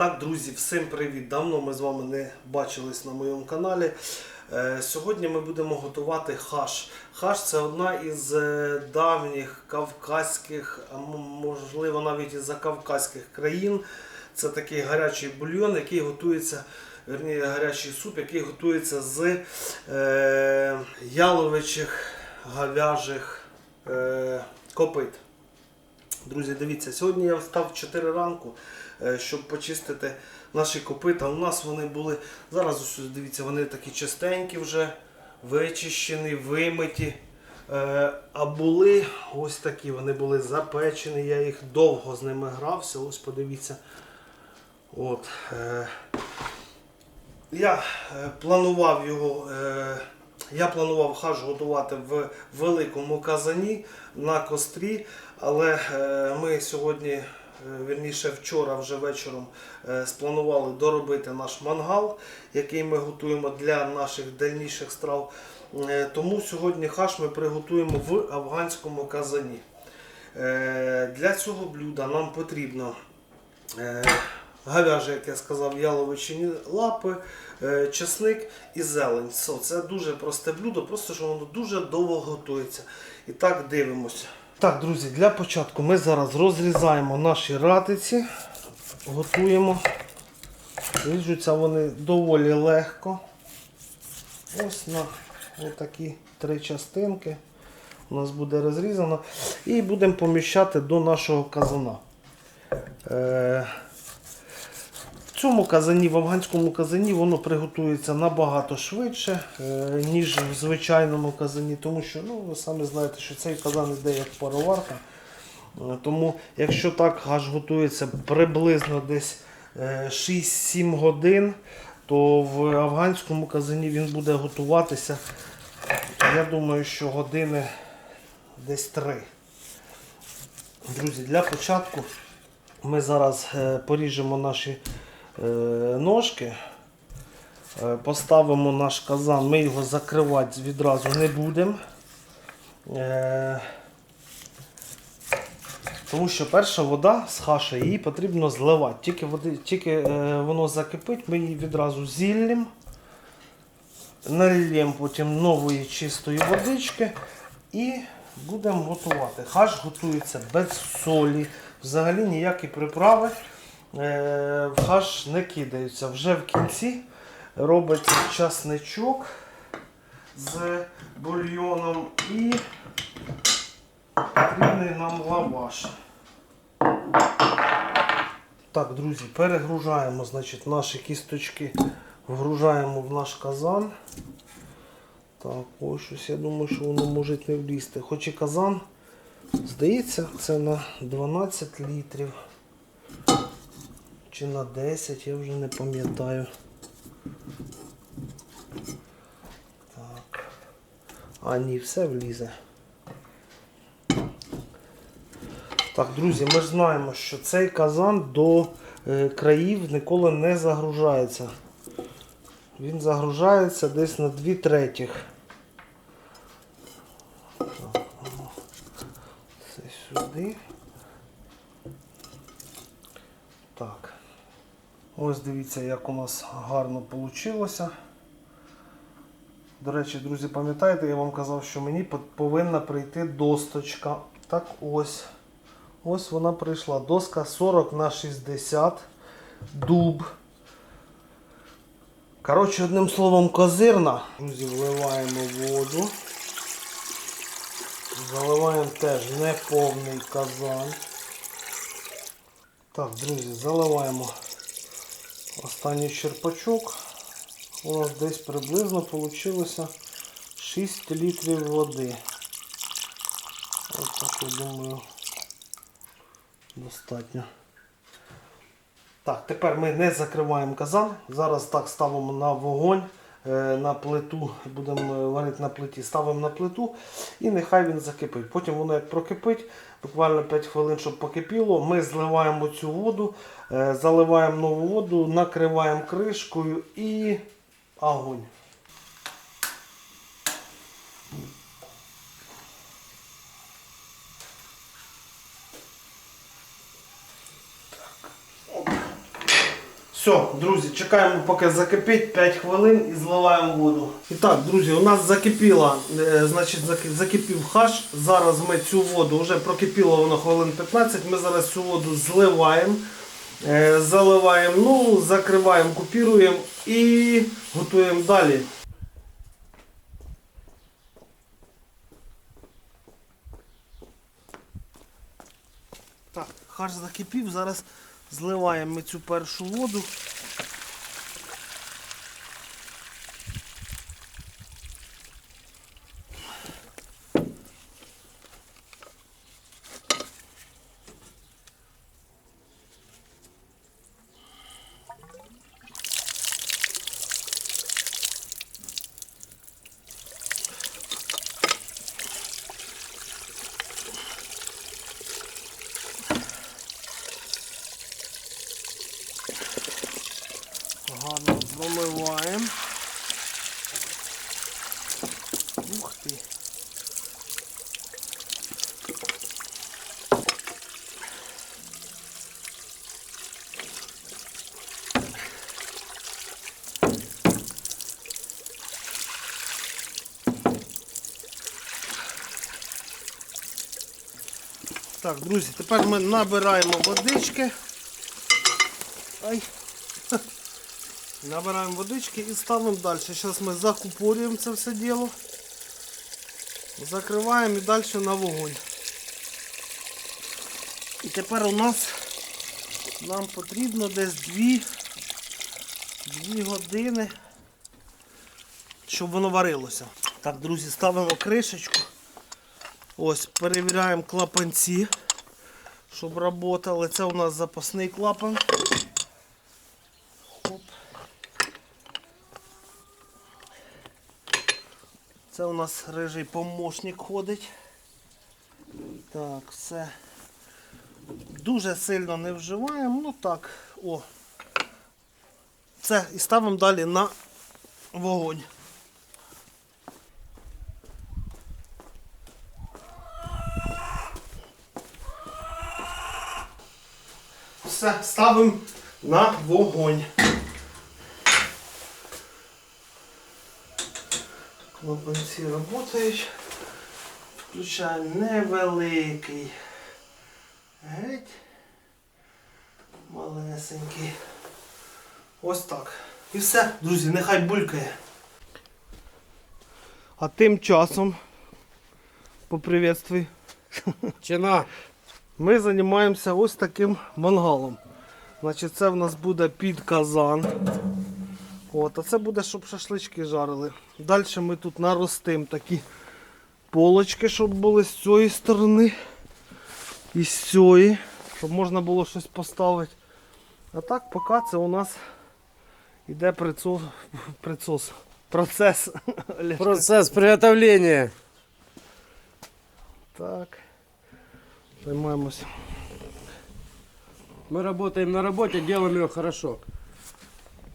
Так, друзі, всім привіт! Давно ми з вами не бачились на моєму каналі. Е, Сьогодні ми будемо готувати хаш. Хаш це одна із е, давніх кавказьких, можливо навіть із закавказьких країн. Це такий гарячий бульйон, який готується, верніше, гарячий суп, який готується з е, яловичих говяжих копит. Друзі, дивіться, сьогодні я встав в 4 ранку, е, щоб почистити наші копита. У нас вони були, зараз дивіться, вони такі чистенькі вже, вичищені, вимиті. Е, А були ось такі, вони були запечені, я їх довго з ними грався. Ось подивіться. От, е, я планував його. Я планував хаш готувати в великому казані на кострі, але е, ми сьогодні, е, вірніше вчора вже вечором, е, спланували доробити наш мангал, який ми готуємо для наших дальніших страв. Тому сьогодні хаш ми приготуємо в афганському казані. Для цього блюда нам потрібно говяже, як я сказав, яловичині лапи, е, чесник і зелень. Це дуже просте блюдо, просто що воно дуже довго готується. І так дивимося. Так, друзі, для початку ми зараз розрізаємо наші ратиці, готуємо. Ріжуться вони доволі легко. Ось на такі три частинки у нас буде розрізано. І будемо поміщати до нашого казана. Е, в цьому казані, в афганському казані, воно приготується набагато швидше, е, ніж в звичайному казані, тому що ну, ви самі знаєте, що цей казан йде як пароварка. Е, Тому, якщо так аж готується приблизно десь е, 6-7 годин, то в афганському казані він буде готуватися, я думаю, що години десь 3. Друзі, для початку ми зараз е, поріжемо наші е, ножки, е, поставимо наш казан, ми його закривати відразу не будемо. Е, тому що перша вода з хаша, її потрібно зливати. Тільки, води, тільки е, воно закипить, ми її відразу зіллємо, нальємо потім нової чистої водички і будемо готувати. Хаш готується без солі, взагалі ніякі приправи е, в хаш не кидаються. Вже в кінці робиться часничок з бульйоном і потрібний нам лаваш. Так, друзі, перегружаємо значить, наші кісточки, вгружаємо в наш казан. Так, ось щось я думаю, що воно може не влізти. Хоч і казан, здається, це на 12 літрів. Чи на 10, я вже не пам'ятаю. Так. А, ні, все влізе. Так, друзі, ми ж знаємо, що цей казан до е, країв ніколи не загружається. Він загружається десь на 2 третіх. Це сюди. Так. Ось дивіться, як у нас гарно вийшло. До речі, друзі, пам'ятаєте, я вам казав, що мені повинна прийти досточка. Так ось. Ось вона прийшла. Доска 40 на 60. Дуб. Коротше, одним словом, козирна. Друзі, вливаємо воду. Заливаємо теж неповний казан. Так, друзі, заливаємо останній черпачок. У нас десь приблизно вийшло 6 літрів води. Ось так, я думаю, достатньо. Так, тепер ми не закриваємо казан. Зараз так ставимо на вогонь, на плиту, будемо е, варити на плиті, ставимо на плиту і нехай він закипить. Потім воно як прокипить, буквально 5 хвилин, щоб покипіло, ми зливаємо цю воду, е, заливаємо нову воду, накриваємо кришкою і огонь. Все, друзі, чекаємо, поки закипить 5 хвилин і зливаємо воду. І так, друзі, у нас закипіла, е, значить, закипів хаш. Зараз ми цю воду, вже прокипіло воно хвилин 15. Ми зараз цю воду зливаємо, е, заливаємо, ну, закриваємо, купіруємо і готуємо далі. Так, хаш закипів, зараз зливаємо ми цю першу воду. Гарно промиваємо. Ух ти. Так, друзі, тепер ми набираємо водички. Ай. Набираємо водички і ставимо далі. Зараз ми закупорюємо це все діло. Закриваємо і далі на вогонь. І тепер у нас нам потрібно десь 2, 2 години, щоб воно варилося. Так, друзі, ставимо кришечку. Ось, перевіряємо клапанці, щоб працювали. Це у нас запасний клапан. Хоп. Це у нас рижий помощник ходить. Так, все. Дуже сильно не вживаємо, ну так, о. Це і ставимо далі на вогонь. Все, ставимо на вогонь. Клапанці працюють. Включаємо невеликий. Геть. Малесенький. Ось так. І все, друзі, нехай булькає. А тим часом, поприветствуй, Чина. Ми займаємося ось таким мангалом. Значить, це в нас буде під казан. От, а це буде, щоб шашлички жарили. Далі ми тут наростимо такі полочки, щоб були з цієї сторони і з цієї, щоб можна було щось поставити. А так, поки це у нас іде прицос, прицос процес. Олежка. Процесс приготовления. Так. Займаємося. Мы работаем на работе, делаем ее хорошо.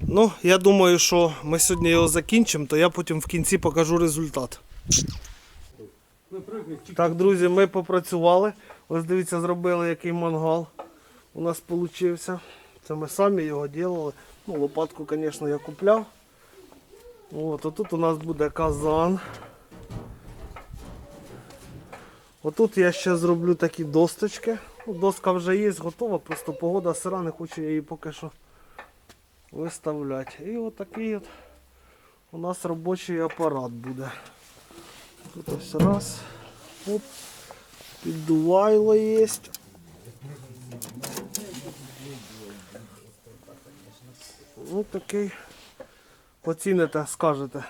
Ну, я думаю, що ми сьогодні його закінчимо, то я потім в кінці покажу результат. Так, друзі, ми попрацювали. Ось дивіться, зробили який мангал у нас вийшов. Це ми самі його робили. Ну, лопатку, звісно, я купляв. От, а тут у нас буде казан. Отут я ще зроблю такі досточки. Доска вже є, готова, просто погода сира, не хочу я її поки що виставляти. І отакий от у нас робочий апарат буде. Тут ось раз. Оп. Піддувайло є. Ну такий. Оціните, скажете.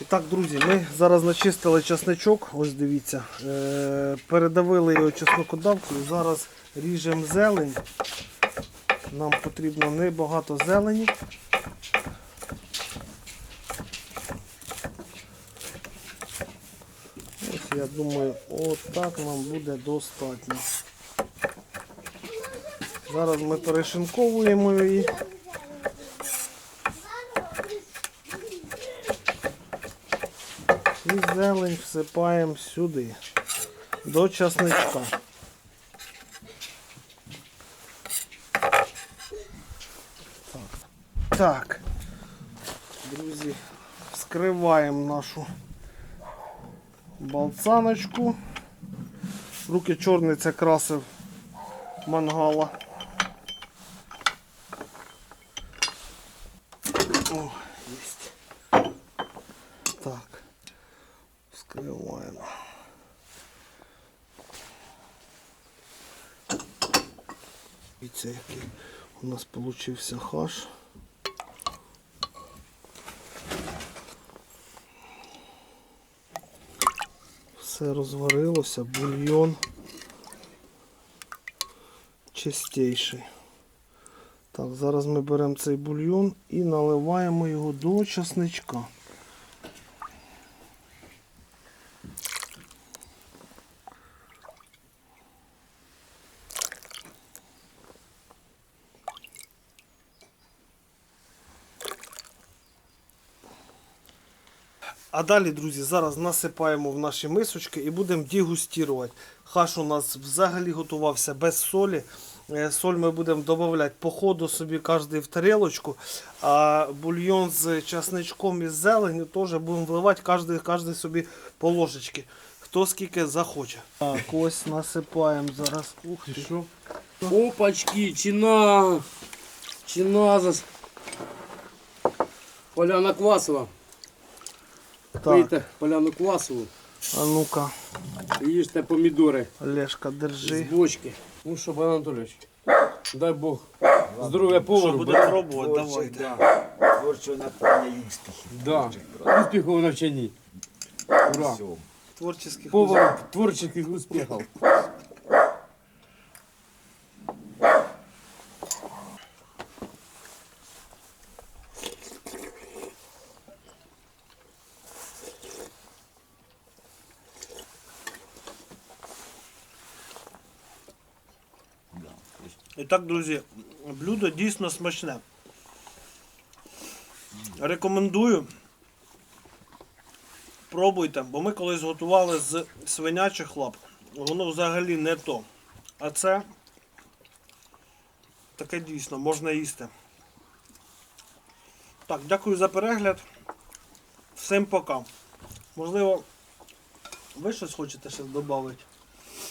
І так, друзі, ми зараз начистили чесничок, ось дивіться. Е, передавили його чеснокодавкою. Зараз ріжемо зелень. Нам потрібно небагато зелені. Ось я думаю, отак нам буде достатньо. Зараз ми перешинковуємо її. І зелень всипаємо сюди, до часничка. Так, друзі, вскриваємо нашу балцаночку. Руки чорний це красив мангала. О, єсть. Так. Вскриваємо. Дивіться, який у нас получився хаш. Все розварилося, бульйон чистейший. Так, зараз ми беремо цей бульйон і наливаємо його до часничка. А далі, друзі, зараз насипаємо в наші мисочки і будемо дегустувати. Хаш у нас взагалі готувався без солі. Е, Соль ми будемо додавати по ходу собі кожен в тарілочку. А бульйон з часничком і з зеленню теж будемо вливати кожен, кожен собі по ложечки. Хто скільки захоче. Так, ось насипаємо зараз. Ух ти. Что? Опачки, чина. Чина зас. Поляна Квасова. Пийте поляну Квасову. а ну-ка, їжте помідори Олешка, з держи. бочки. Ну що, Богдан Анатолійович, дай Бог здоров'я повару. Будемо пробувати, давай. давайте. да. Творчого і успіхів. Да. Успіхів у навчанні. Ура. Творчих Повар творчих успіхів. Так, друзі, блюдо дійсно смачне. Рекомендую. Пробуйте, бо ми колись готували з свинячих лап. Воно взагалі не то. А це таке дійсно можна їсти. Так, дякую за перегляд. Всім пока. Можливо, ви щось хочете ще додати?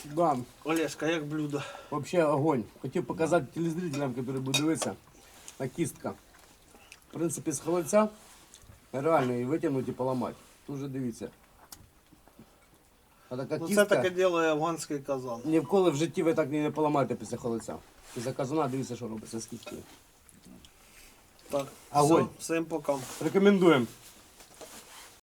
Да. Олешка, як блюдо? Вообще огонь. Хотів показати телезрителям, які будуть дивитися, на кістка. В принципі, з холодця реально її витягнути і поламати. Тут же дивіться. А така Ну, кістка, це таке діло афганський казан. ні вколи в житті ви так не поламаєте після холодця. Після казана дивіться, що робиться з кісткою. Так, Огонь. все, всім пока. Рекомендуємо.